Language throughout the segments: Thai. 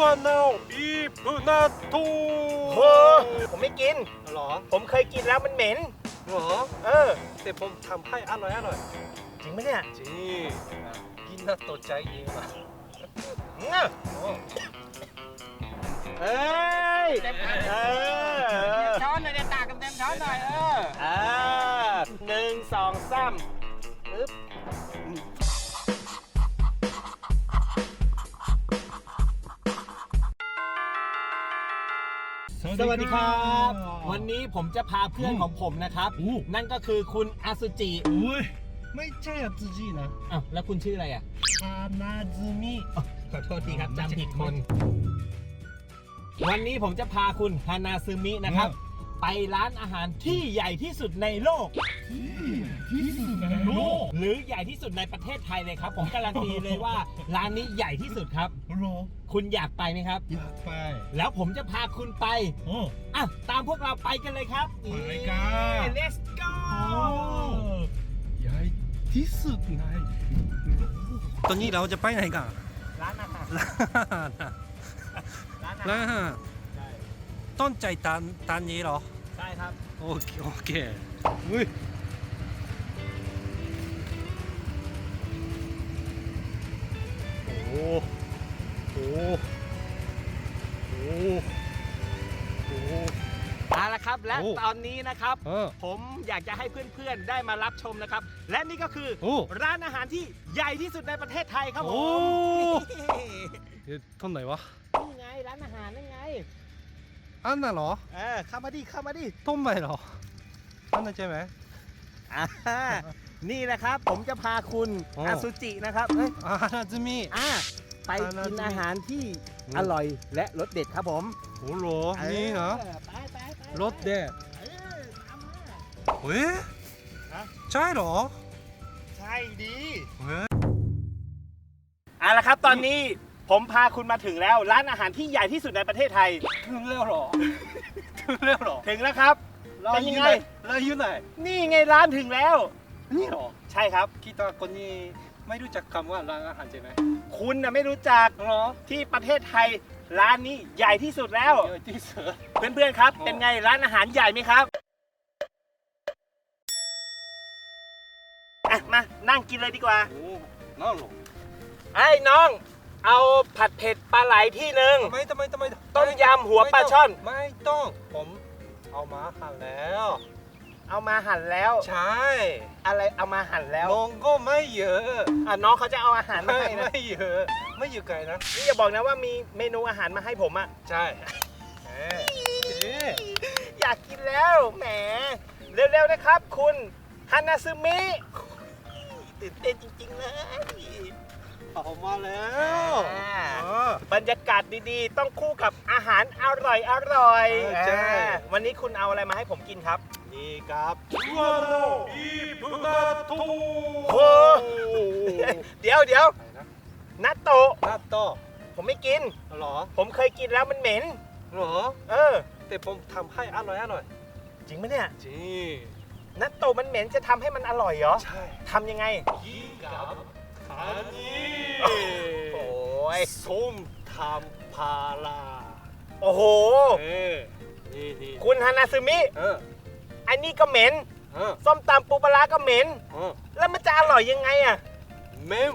วานาอีฟนาโตโหผมไม่กิน หรอ ผมเคยกินแล้วมันเหม็น หรอ เออ แต่ผมทำให้อร่อยอร่อยจริงไหมเนี่ยจริงกินนาโตใจเย็นมาอื้อเอ้ยเต็มเออช้อนหน่อยเดี๋ยวตากเต็มช้อนหน่อยเออ อ่าหนึ่งสองสามปึ๊บ สวัสดีครับ วันนี้ผมจะพาเพื่อนของผมนะครับ นั่นก็คือคุณอาสุจิอุ้ยไม่ใช่อะจีนะอ้าวแล้วคุณชื่ออะไรอะฮานาซึมิขอโทษทีครับจำผิดคน วันนี้ผมจะพาคุณฮานาซึมินะครับ ไปร้านอาหารที่ใหญ่ที่สุดในโลก ที่สุดในโลกหรือใหญ่ที่สุดในประเทศไทยเลยครับ ผมการันตีเลยว่า ร้านนี้ใหญ่ที่สุดครับหรอคุณอยากไปไหมครับ อยากไปแล้วผมจะพาคุณไปโอ้ อะตามพวกเราไปกันเลยครับไปกัน Let's go ใหญ่ที่สุดในตอนนี้เราจะไปไหนกันร้านอาหารร้านร้านอาร้าหารนใช่ ต้นใจตานตานนี้เหรอ ใช่ครับ โอเคโอเคอุ้ยโอ้โหโอ้โหโอ้โห เอาละครับ และโอ้ ตอนนี้นะครับ เออ ผมอยากจะให้เพื่อนๆ ได้มารับชมนะครับ และนี่ก็คือโอ้ ร้านอาหารที่ใหญ่ที่สุดในประเทศไทยครับผโอ้มเอ๊ะต้นไหนวะ นี่ไงร้านอาหารนั่นไง อันน่ะเหรอเออเข้ามาดิเข้ามาดิต้นใหม่เหรอ อันนั้นใช่ไหม อ่านี่นะครับ ผมจะพาคุณโอ้ อาซุจินะครับเอ้ยอานาซึมิ อ่าไปอานากินจิอาหารที่อืม อร่อยและรสเด็ดครับผมโอ้โหนี่เหรอเออไปไปไปรถเด็ดเออตามมา เฮ้ยฮะ ใช่เหรอใช่ดี เฮ้ย เอาละครับตอนนี้ ผมพาคุณมาถึงแล้ว ร้านอาหารที่ใหญ่ที่สุดในประเทศไทย ถึงแล้วเหรอ ถึงแล้วเหรอถึงแล้วครับ เราเป็นอยังยู่ไงไหนเราอยู่ไหนนี่ไงร้านถึงแล้ว นี่เหรอใช่ครับ คิดว่าคนนี้ไม่รู้จักคำว่าร้านอาหารใช่ไหมคุณน่ะไม่รู้จักเหรอที่ประเทศไทย ร้านนี้ใหญ่ที่สุดแล้ว เยอะที่สุด เพื่อนๆครับโอ้เป็นไงร้านอาหารใหญ่ไหมครับอะมานั่งกินเลยดีกว่า โอ้น่าหรอไอ้น้อง เอาผัดเผ็ดปลาไหลที่หนึ่ง ทำไมทำไมทำไมต้มยำหัวปลาช่อน ไม่ต้องผมเอามาหั่นแล้ว เอามาหั่นแล้ว ใช่อะไรเอามาหั่นแล้วลงก็ไม่เยอะอะน้องเขาจะเอาอาหารมาไม่ให้นะ ไม่เยอะ ไม่อยู่ไกลนะ นี่อย่าบอกนะว่ามีเมนูอาหารมาให้ผมอะใช่เอ๊ะเอ๊ะอยากกินแล้วแหม เร็วๆนะครับ คุณฮานาซึมิตื่นเต้นจริงๆเลย เอามาแล้วอ่า เออ บรรยากาศดีๆ ต้องคู่กับอาหารอร่อยอร่อยเออใช่ อ่าวันนี้คุณเอาอะไรมาให้ผมกินครับ นี่ครับวานาอีฟนาโตโหเดี๋ยวเดี๋ยวไหนนะนัตโตะนาโตผมไม่กิน เหรอผมเคยกินแล้วมันเหม็น เหรอ เออ แต่ผมทำให้อร่อยอร่อยจริงไหมเนี่ย จริงนัตโตะมันเหม็นจะทำให้มันอร่อยเหรอใช่ทำยังไงยิ่งกับ อันนี้โอ้ยส้มทำพาราโอ้โห เออนี่นี่คุณฮานาซึมิ เอออันนี้ก็เหม็น เออส้มตำปูปลาร้าก็เหม็น เออแล้วมันจะอร่อยยังไงอะเมม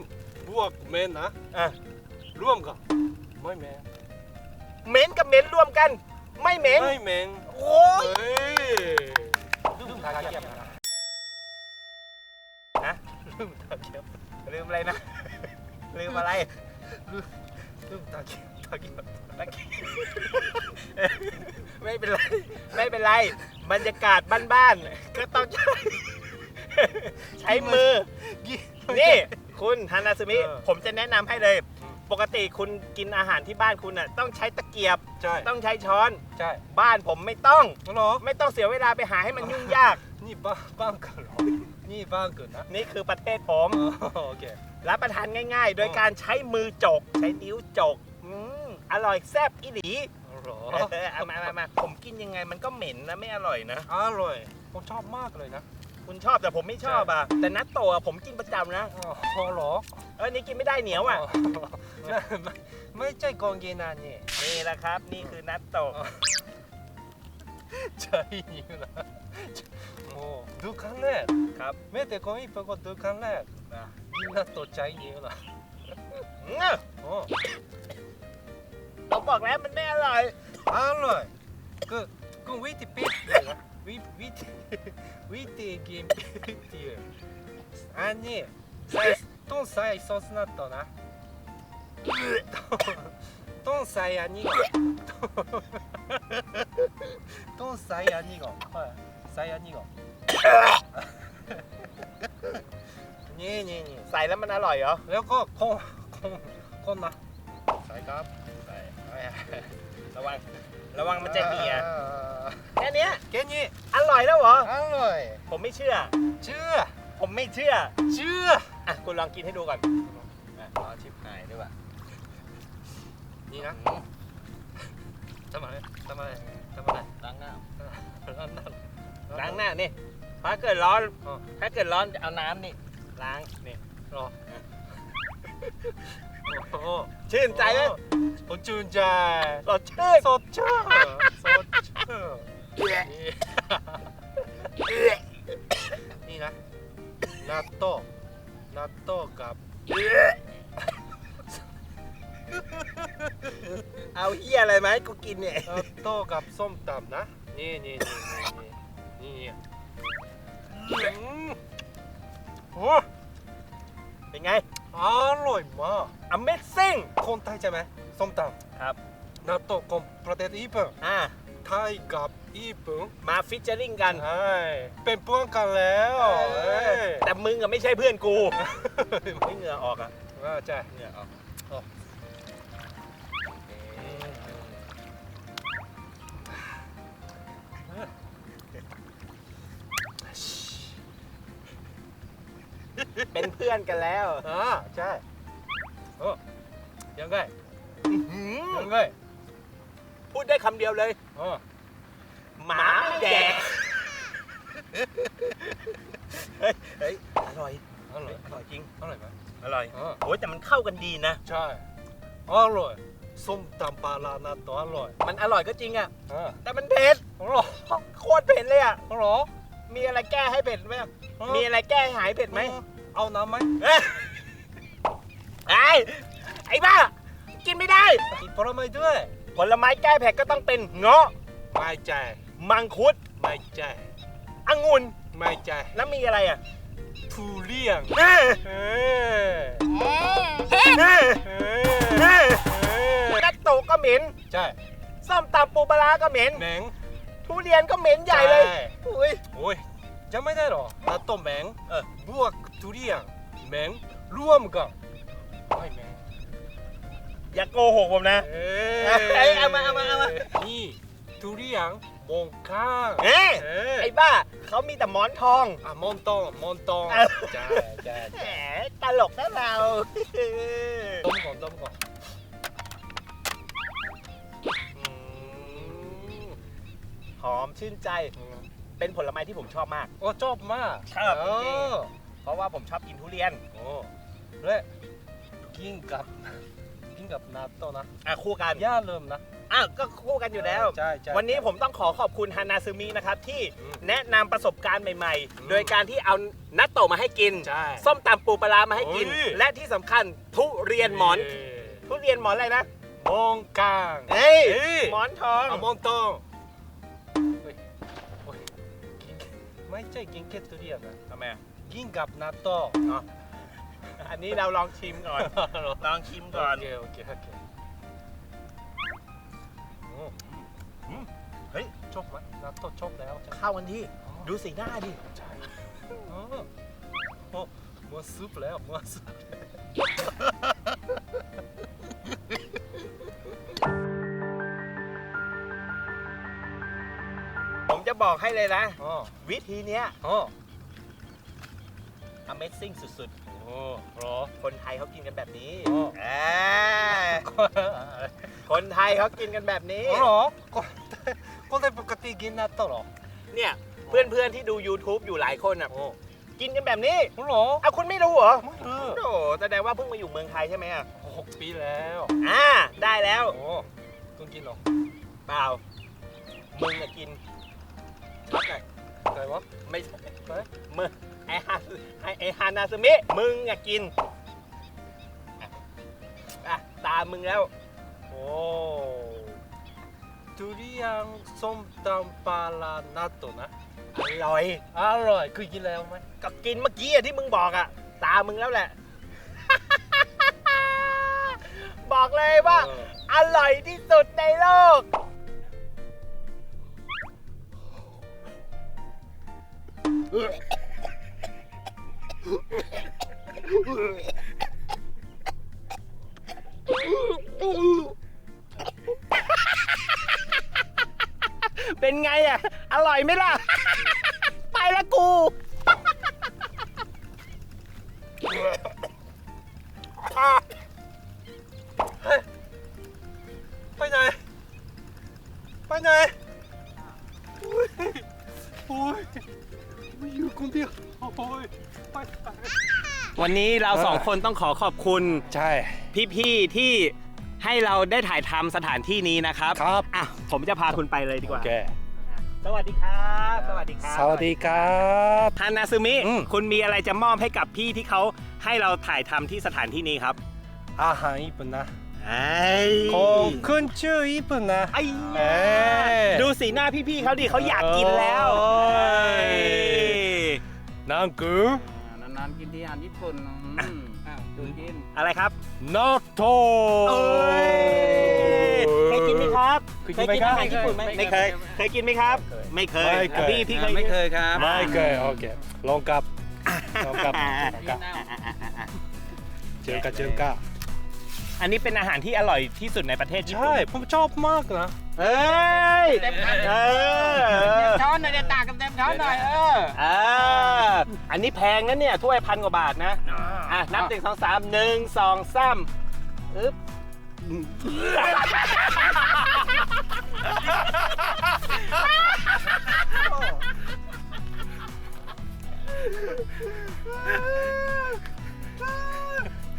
บวกเมนนะอะร่วมกันไม่เมนเหม็นกับเหม็นรวมกัน ไม่เหม็น ไม่เมนโอ้ย เฮ้ยลืมตาเกียบนะฮะลืมตาเกียบ ลืมอะไรนะ ลืมอะไร ลืมตาเกียบตาเกียบตะเกียบไม่เป็นไร ไม่เป็นไร บรรยากาศบ้านๆ ก็ต้องใช้ใช้มือ นี่คุณฮานาซึมิ เออ ผมจะแนะนำให้เลย ปกติคุณกินอาหารที่บ้านคุณน่ะต้องใช้ตะเกียบ ใช่ต้องใช้ช้อน ใช่บ้านผมไม่ต้อง เหรอไม่ต้องเสียเวลาไปหาให้มันยุ่งยาก นี่บ้านบ้านกันเหรอ นี่บ้านกันนะนี่คือประเทศผมอ๋อโอเครับประทานง่าย ๆ โดยการใช้มือจก ใช้นิ้วจกอืมอร่อยแซ่บอีหลีเหรอเออเอามามามาผมกินยังไงมันก็เหม็นนะไม่อร่อยนะ อร่อย ผมชอบมากเลยนะคุณชอบแต่ผมไม่ชอบอะแต่นัตโตะผมกินประจำนะอ๋อเหรอเออนี่กินไม่ได้เหนียวอะไม่ไม่ไม่ใช่กองเกนานี่นี่แหละครับ นี่คือนัตโตะใช่นี่นะ ครับ แม้แต่คนญี่ปุ่นก็ดูครั้งแรกนะมีน่าตกใจเยอะนะอื้อโอ้ผมบอกแล้วมันไม่อร่อย อร่อยก็ก็วิธีปิดเลยนะวิวิธีวิธีกินปิดเดียวอันนี้ใส่ต้องใส่ซอสนัตโตนะต้องต้องใส่อันนี้ต้องใส่อันนี้ก่อนใส่อันนี้ก่อน นี่นี่นี่ใส่แล้วมันอร่อยเหรอ แล้วก็คนคนคนนะใส่ครับใส่ระวัง ระวังมันจะเหี่ยอ่าแค่เนี้ยแค่นี้อร่อยแล้วเหรอ อร่อย ผมไม่เชื่อ เชื่อ ผมไม่เชื่อ เชื่อ อะคุณลองกินให้ดูก่อนอะรอชิบหายด้วยว่ะนี่นะทำไมทำไมทำไมล้างหน้าล้างหน้าล้างหน้านี่ ถ้าเกิดร้อน ถ้าเกิดร้อนเอาน้ำนี่ล้างนี่รอโอ้ชื่นใจไหมสดชื่นใจสดชื่นสดชื่นสดชื่นนี่นะนัตโต้นัตโต้กับเอาเฮียอะไรไหมกูกินเนี่ยนัตโต้กับส้มตำนะนี่นี่นี่นี่นี่ โอ้เป็นไง อร่อยมาก Amazing คนไทยใช่ไหมส้มตครับำ納豆ของประเทศญี่ปุ่นอ่าไทยกับญี่ปุ่นมาฟิชเจอริงกัน ใช่เป็นเพื่อนกันแล้วเอ้ยแต่มึงอะไม่ใช่เพื่อนกู ไม่เหงื่อออกอะว่าใช่ เหงื่อออก เป็นเพื่อนกันแล้ว อ่าใช่โอ้ยังไงหืมยังไงพูดได้คำเดียวเลยอ๋อหมาไม่แดกเฮ้ยเฮ้ยอร่อยอร่อยอร่อยจริง อร่อยไหมอร่อยอ๋อโอ้ยแต่มันเข้ากันดีนะ ใช่อร่อยส้มตำปลาร้า納豆อร่อยมันอร่อยก็จริงอะอ่าแต่มันเผ็ด อร่อยโคตรเผ็ดเลยอะอร่อยมีอะไรแก้ให้เผ็ดไหมอะมีอะไรแก้ให้หายเผ็ดไหม เอาน้ำไหมเอ้ยไอ้ไอ้บ้า กินไม่ได้ กินผลไม้ด้วยผลไม้แก้เผ็ดก็ต้องเป็นเงาะ ไม่ใจ มังคุดไม่ใจ องุ่น ไม่ใจ แล้วมีอะไรอะทุเรียนเอ้ยเอ้ยเอ้ยเอ้ยเอ้ยเอ้ยนัตโตะก็เหม็นใช่ส้มตำปูปลาร้าก็เหม็นแมงทุเรียนก็เหม็นใหญ่เลยใช่อุ้ย โอ้ยจะไม่ได้หรอนัตโตะแมงเออบวก ทุเรียนแมงรวมกันไม่แมงอย่าโกหกผมนะเอ้เอ้ยเอามาเอามาเอามา นี่ทุเรียนมองข้างเอ้ยเอ้ยไอ้บ้าเขามีแต่หมอนทอง อะมอนตองมอนตองเออใช่ใช่แหมตลกนะเรา ต้มก่อนต้มก่อนอืมหอมชื่นใจ เป็นผลไม้ที่ผมชอบมาก โอ้ชอบมากชอบเอจริงอ เพราะว่าผมชอบกินทุเรียนโอ้และกินกับกินกับ納豆นะอะคู่กันอย่าลืมนะอะก็คู่กันอยู่แล้ว ใช่ใช่ วันนี้ผมต้องขอขอบคุณฮานาซึมินะครับ ที่อืมแนะนำประสบการณ์ใหม่อืมๆ โดยการที่เอานัตโตะมาให้กิน ใช่ส้มตำปูปลาร้ามาให้กิน โอ้ย และที่สำคัญทุเรียนหมอนเทุเรียนหมอนอะไรนะ มองกลางเฮ้ยเอ้ยหมอนทองอะมอนตองเฮ้ยโอ้ยกินไม่ใช่กินแค่ทุเรียนนะทำไมอะ ยิ่งกับนาโต้เนาะอันนี้เราลองชิมก่อน ลองชิมก่อนโอเคโอเคโอเคมเฮ้ยชกไหมนาโต้ชกแล้วเข้ากันที่ ดูสีหน้าดิใช่อ๋โมัวซุปแล้วมัวซุปผมจะบอกให้เลยนะ วิธีเนี้ย Amazing สุดโอ้เหรอ ๆ คนไทยเขากินกันแบบนี้อ๋ออ่าคนไทยเขากินกันแบบนี้ เหรอคนคนไทยปกติกิน納豆เหรอเนี่ย เพื่อนๆที่ดู YouTube อยู่หลายคนอะ โอ้กินกันแบบนี้เหรอเอาคุณไม่รู้เหรอไม่รู้โอ้แสดงว่าเพิ่งมาอยู่เมืองไทยใช่ไหมอะโอ้หกปีแล้วอ่า ได้แล้ว โอ้คุณกินเหรอเปล่า มึงอะกินชักไงไงวะไม่ใช่ เฮ้ยมึง ไอฮาไอไอฮานาซึมิมึงอะกินอะอะตามมึงแล้ว โอ้ทุเรียนส้มตำปลาลานัตโตนะ อร่อย อร่อยเคยกินแล้วไหมกับกินเมื่อกี้อะที่มึงบอกอะตามมึงแล้วแหละ บอกเลยว่า เออ อร่อยที่สุดในโลก เเป็นไงอะ อร่อยไหมล่ะ ไปละกู ไปไหน ไปไหน คนเดียวโอ้ยไปไหนวันนี้เราสองคนต้องขอขอบคุณ ใช่ พี่ๆที่ให้เราได้ถ่ายทำสถานที่นี้นะครับครับ อะผมจะพาคุณไปเลยดีกโอว่า เค สวัสดีครับ สวัสดีครับสวัสดีครับ ฮานาซึมิ อืม คุณมีอะไรจะมอบให้กับพี่ที่เขาให้เราถ่ายทำที่สถานที่นี้ครับอาหารญี่ปุ่นนะไอ้ของขึ้นชื่อญี่ปุ่นนะ ไอ้เอ้ยดูสีหน้าพี่ๆเขาดิเขาอยากกินแล้วโอ้ย เอ้ย นังกูนานๆกินที่อาหารญี่ปุ่นอืมอ้าวดูกิน อะไรครับนัตโตเอ้ยเคยกินไหมครับเคยกินไหมครับ อาหารญี่ปุ่นไหมไม่เคยเคยกินไหมครับ ไม่เคยไม่เคย พี่พี่เคยไม่เคยครับไม่เคยโอเคลองกับลองกับลองกับเน่าเจอกันเจอกัน อันนี้เป็นอาหารที่อร่อยที่สุดในประเทศญี่ปุ่นใช่ผมชอบมากนะ เอ้ยเต็มช้อนเอเต็มอช้อนหน่อยเดี๋ยวตากกันเต็มช้อนหน่อยเอออ่าอันนี้แพงนะเนี่ยถ้วยพันกว่าบาทนะ อะ นับหนึ่งสองสามหนึ่งสองสามอึ๊บ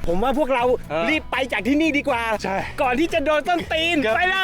ผมว่าพวกเราเออรีบไปจากที่นี่ดีกว่า ใช่ ก่อนที่จะโดนต้นตีนครับไปละ